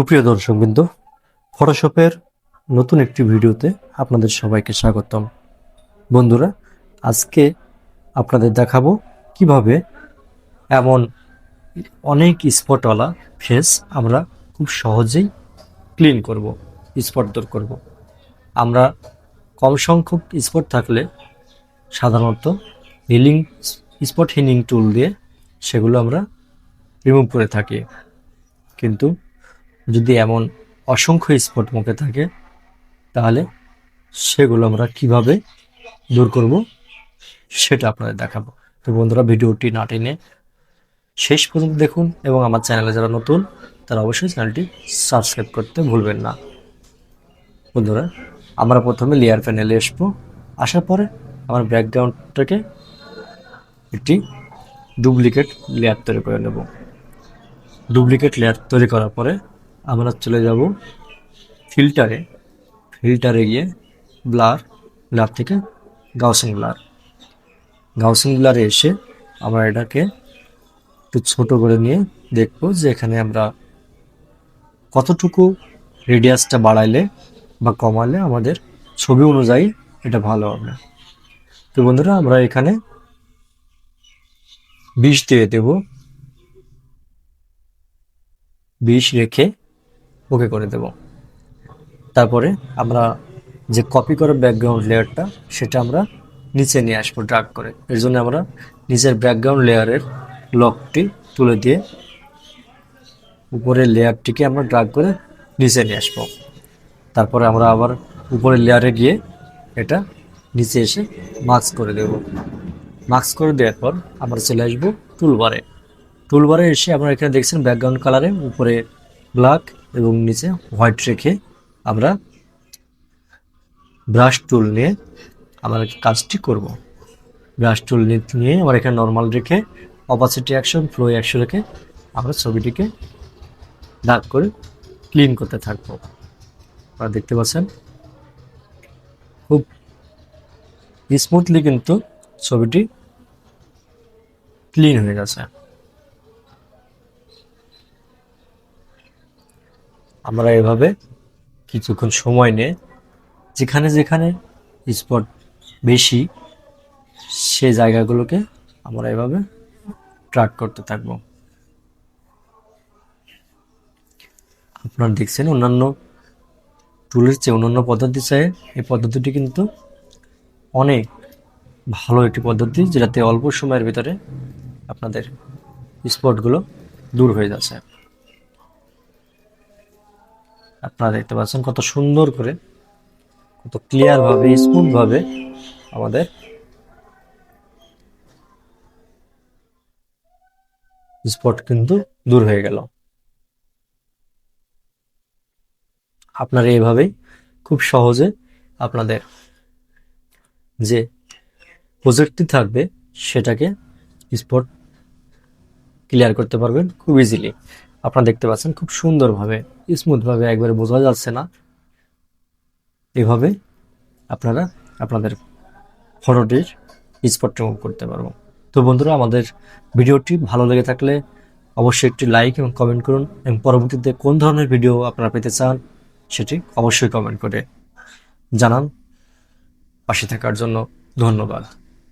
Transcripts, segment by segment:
সুপ্রিয় দর্শকবৃন্দ ফটোশপের নতুন একটি ভিডিওতে আপনাদের সবাইকে স্বাগতম। বন্ধুরা, আজকে আপনাদের দেখাবো কীভাবে এমন অনেক স্পটওয়ালা ফেস আমরা খুব সহজেই ক্লিন করব স্পট দূর করব। আমরা কম সংখ্যক স্পট থাকলে সাধারণত হিলিং স্পট হিলিং টুল দিয়ে সেগুলো আমরা রিমুভ করে থাকি। কিন্তু যদি এমন অসংখ্য স্পট মুখে থাকে, তাহলে সেগুলো আমরা কীভাবে দূর করব সেটা আপনাদের দেখাবো। তো বন্ধুরা, ভিডিওটি না টেনে শেষ পর্যন্ত দেখুন এবং আমার চ্যানেলে যারা নতুন, তারা অবশ্যই চ্যানেলটি সাবস্ক্রাইব করতে ভুলবেন না। বন্ধুরা, আমরা প্রথমে লেয়ার প্যানেলে আসব। আসার পরে আমার ব্যাকগ্রাউন্ডটাকে একটি ডুপ্লিকেট লেয়ার তৈরি করে নেব। ডুপ্লিকেট লেয়ার তৈরি করার পরে আমরা চলে যাব ফিল্টারে। ফিল্টারে গিয়ে ব্লার ব্লার থেকে গাউসিং ব্লার। গাউসিং ব্লারে এসে আমরা এটাকে একটু ছোটো করে নিয়ে দেখব যে এখানে আমরা কতটুকু রেডিয়াসটা বাড়াইলে বা কমালে আমাদের ছবি অনুযায়ী এটা ভালো হবে। তো বন্ধুরা, আমরা এখানে বিষ দিয়ে দেবো। বিষ রেখে ওকে করে দেব। তারপরে আমরা যে কপি করা ব্যাকগ্রাউন্ড লেয়ারটা সেটা আমরা নিচে নিয়ে আসব ড্রাগ করে। এর জন্য আমরা নিচের ব্যাকগ্রাউন্ড লেয়ারের লকটি তুলে দিয়ে উপরের লেয়ারটিকে আমরা ড্রাগ করে নিচে নিয়ে আসব। তারপরে আমরা আবার উপরের লেয়ারে গিয়ে এটা নিচে এসে মাস্ক করে দেব। মাস্ক করে দেওয়ার পর আমরা চলে আসব টুলবারে টুলবারে এসে আপনারা এখানে দেখছেন ব্যাকগ্রাউন্ড কালারে উপরে ব্ল্যাক এবং নিচে হোয়াইট রেখে আমরা ব্রাশ টুল নিয়ে আমরা কাজটি করব। ব্রাশ টুল নিয়ে আমরা এখানে নর্মাল রেখে অপাসিটি অ্যাকশন ফ্লো অ্যাকশন রেখে আমরা ছবিটিকে ডার্ক করে ক্লিন করতে থাকব। আপনারা দেখতে পাচ্ছেন? খুব স্মুথলি কিন্তু ছবিটি ক্লিন হয়ে গেছে। আমরা এভাবে কিছুক্ষণ সময় নিয়ে যেখানে যেখানে স্পট বেশি, সে জায়গাগুলোকে আমরা এভাবে ট্র্যাক করতে থাকব। আপনারা দেখছেন অন্যান্য টুলের চেয়ে অন্যান্য পদ্ধতি চাই। এই পদ্ধতিটি কিন্তু অনেক ভালো একটি পদ্ধতি, যেটাতে অল্প সময়ের ভিতরে আপনাদের স্পটগুলো দূর হয়ে যাচ্ছে। আপনারা দেখতে পাচ্ছেন কত সুন্দর করে, কত ক্লিয়ার ভাবে আমাদের স্পট কিন্তু দূর হয়ে গেল। আপনারা এইভাবেই খুব সহজে আপনাদের যে প্রজেক্টটি থাকবে, সেটাকে স্পট ক্লিয়ার করতে পারবেন খুব ইজিলি আপনারা দেখতে পাচ্ছেন খুব সুন্দরভাবে স্মুথভাবে একবারে বোঝা যাচ্ছে না। এভাবে আপনারা আপনাদের ফটোটির স্পট রিমুভ করতে পারব। তো বন্ধুরা, আমাদের ভিডিওটি ভালো লেগে থাকলে অবশ্যই একটি লাইক এবং কমেন্ট করুন এবং পরবর্তীতে কোন ধরনের ভিডিও আপনারা পেতে চান সেটি অবশ্যই কমেন্ট করে জানান। পাশে থাকার জন্য ধন্যবাদ।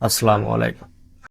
আসসালামু আলাইকুম।